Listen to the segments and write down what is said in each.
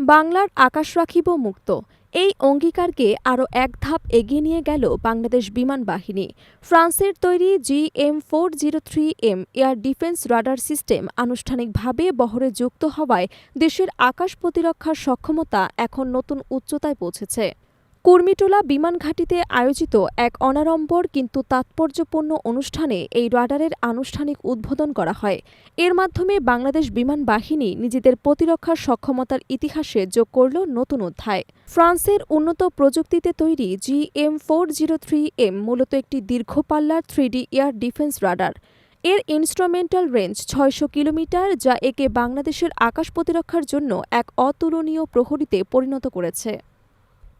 বাংলার আকাশ রাখিব মুক্ত। এই অঙ্গীকারকে আরও এক ধাপ এগিয়ে নিয়ে গেল বাংলাদেশ বিমান বাহিনী। ফ্রান্সের তৈরি G M four zero three M air defence radar system আনুষ্ঠানিকভাবে বহরে যুক্ত হওয়ায় দেশের আকাশ প্রতিরক্ষার সক্ষমতা এখন নতুন উচ্চতায় পৌঁছেছে। কুর্মিটোলা বিমান ঘাঁটিতে আয়োজিত এক অনাড়ম্বর কিন্তু তাৎপর্যপূর্ণ অনুষ্ঠানে এই রাডারের আনুষ্ঠানিক উদ্বোধন করা হয়। এর মাধ্যমে বাংলাদেশ বিমান বাহিনী নিজেদের প্রতিরক্ষার সক্ষমতার ইতিহাসে যোগ করল নতুন অধ্যায়। ফ্রান্সের উন্নত প্রযুক্তিতে তৈরি G M four zero three M মূলত একটি দীর্ঘপাল্লার three D air defence radar. এর ইনস্ট্রুমেন্টাল রেঞ্জ ছয়শো কিলোমিটার যা একে বাংলাদেশের আকাশ প্রতিরক্ষার জন্য এক অতুলনীয় প্রহরীতে পরিণত করেছে।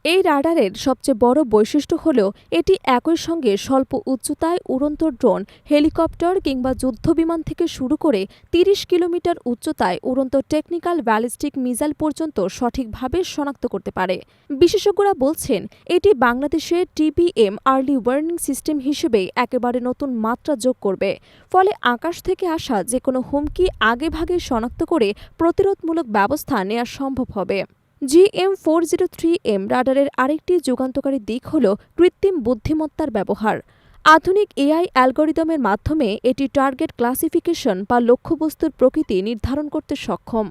এই রাডারের সবচেয়ে বড় বৈশিষ্ট্য হল এটি একই সঙ্গে স্বল্প উচ্চতায় উড়ন্ত ড্রোন, হেলিকপ্টার কিংবা যুদ্ধবিমান থেকে শুরু করে তিরিশ কিলোমিটার উচ্চতায় উড়ন্ত টেকনিক্যাল ব্যালিস্টিক মিসাইল পর্যন্ত সঠিকভাবে শনাক্ত করতে পারে। বিশেষজ্ঞরা বলছেন, এটি বাংলাদেশের টিবিএম আর্লি ওয়ার্নিং সিস্টেম হিসেবে একেবারে নতুন মাত্রা যোগ করবে। ফলে আকাশ থেকে আসা যে কোনো হুমকি আগেভাগে শনাক্ত করে প্রতিরোধমূলক ব্যবস্থা নেওয়া সম্ভব হবে। GM four zero three M রাডারের আরেকটি যুগান্তকারী দিক হল কৃত্রিম বুদ্ধিমত্তার ব্যবহার। আধুনিক এআই অ্যালগোরিদমের মাধ্যমে এটি টার্গেট ক্লাসিফিকেশন বা লক্ষ্যবস্তুর প্রকৃতি নির্ধারণ করতে সক্ষম।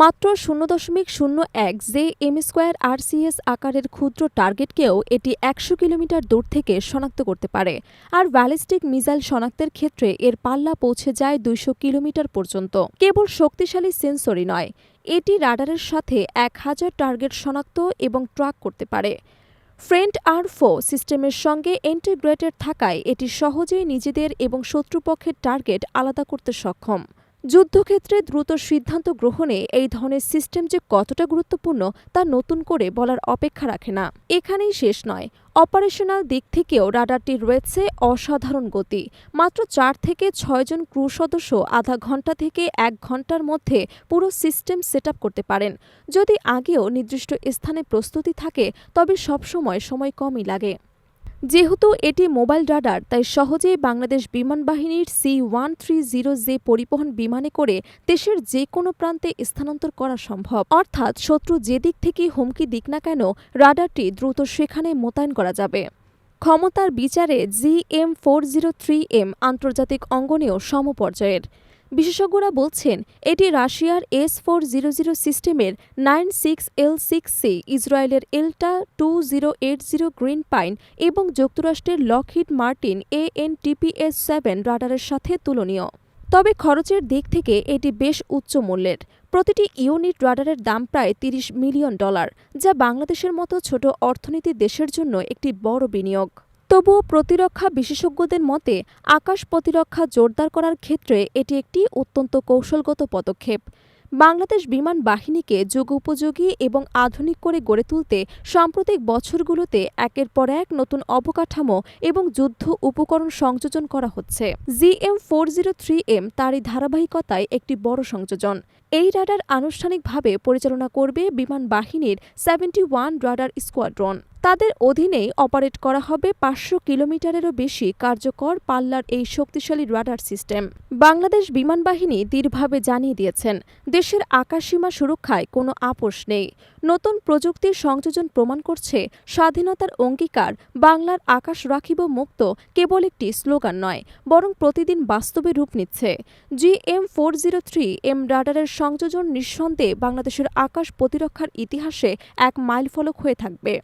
মাত্র শূন্য দশমিক শূন্য এক জে এম স্কোয়ার আরসিএস আকারের ক্ষুদ্র টার্গেটকেও এটি একশো কিলোমিটার দূর থেকে শনাক্ত করতে পারে, আর ব্যালিস্টিক মিসাইল শনাক্তের ক্ষেত্রে এর পাল্লা পৌঁছে যায় দুইশো কিলোমিটার পর্যন্ত। কেবল শক্তিশালী সেন্সরই নয় এটি রাডারের সাথে এক হাজার টার্গেট শনাক্ত এবং ট্র্যাক করতে পারে। ফ্রেন্ট আর ফো সিস্টেমের সঙ্গে ইন্টিগ্রেটেড থাকায় এটি সহজেই নিজেদের এবং শত্রুপক্ষের টার্গেট আলাদা করতে সক্ষম। যুদ্ধক্ষেত্রে দ্রুত সিদ্ধান্ত গ্রহণে এই ধরনের সিস্টেম যে কতটা গুরুত্বপূর্ণ তা নতুন করে বলার অপেক্ষা রাখে না। এখানেই শেষ নয়। অপারেশনাল দিক থেকেও রাডারটি রয়েছে অসাধারণ গতি। মাত্র চার থেকে ছয়জন ক্রু সদস্য আধা ঘণ্টা থেকে এক ঘণ্টার মধ্যে পুরো সিস্টেম সেট করতে পারেন। যদি আগেও নির্দিষ্ট স্থানে প্রস্তুতি থাকে, তবে সবসময় সময় কমই লাগে। যেহেতু এটি মোবাইল রাডার, তাই সহজেই বাংলাদেশ বিমান বাহিনীর C one three zero J পরিবহন বিমানে করে দেশের যে কোনো প্রান্তে স্থানান্তর করা সম্ভব। অর্থাৎ শত্রু যে দিক থেকেই হুমকি দিক না কেন, রাডারটি দ্রুত সেখানে মোতায়েন করা যাবে। ক্ষমতার বিচারে G M four zero three M আন্তর্জাতিক অঙ্গনেও সমপর্যায়ের। বিশেষজ্ঞরা বলছেন, এটি রাশিয়ার এস ফোর জিরো জিরো সিস্টেমের nine six L six C, ইসরায়েলের ELTA two zero eight zero Green Pine এবং যুক্তরাষ্ট্রের Lockheed Martin A N TPS seven রাডারের সাথে তুলনীয়। তবে খরচের দিক থেকে এটি বেশ উচ্চ মূল্যের। প্রতিটি ইউনিট রাডারের দাম প্রায় তিরিশ মিলিয়ন ডলার, যা বাংলাদেশের মতো ছোট অর্থনীতি দেশের জন্য একটি বড় বিনিয়োগ। তবুও প্রতিরক্ষা বিশেষজ্ঞদের মতে, আকাশ প্রতিরক্ষা জোরদার করার ক্ষেত্রে এটি একটি অত্যন্ত কৌশলগত পদক্ষেপ। বাংলাদেশ বিমান বাহিনীকে যুগোপযোগী এবং আধুনিক করে গড়ে তুলতে সাম্প্রতিক বছরগুলোতে একের পর এক নতুন অবকাঠামো এবং যুদ্ধ উপকরণ সংযোজন করা হচ্ছে। GM four zero three M তারই ধারাবাহিকতায় একটি বড় সংযোজন। এই রাডার আনুষ্ঠানিকভাবে পরিচালনা করবে বিমান বাহিনীর সেভেন্টি ওয়ান রাডার স্কোয়াড্রন। তাদের অধীনেই অপারেট করা হবে পাঁচশো কিলোমিটারেরও বেশি কার্যকর পাল্লার এই শক্তিশালী রাডার সিস্টেম। বাংলাদেশ বিমান বাহিনী দৃঢ়ভাবে জানিয়ে দিয়েছেন, দেশের আকাশসীমা সুরক্ষায় কোনো আপোষ নেই। নতুন প্রযুক্তির সংযোজন প্রমাণ করছে, স্বাধীনতার অঙ্গীকার, বাংলার আকাশ রাখিব মুক্ত, কেবল একটি স্লোগান নয়, বরং প্রতিদিন বাস্তবে রূপ নিচ্ছে। G M four zero three M রাডারের সংযোজন নিঃসন্দেহে বাংলাদেশের আকাশ প্রতিরক্ষার ইতিহাসে এক মাইলফলক হয়ে থাকবে।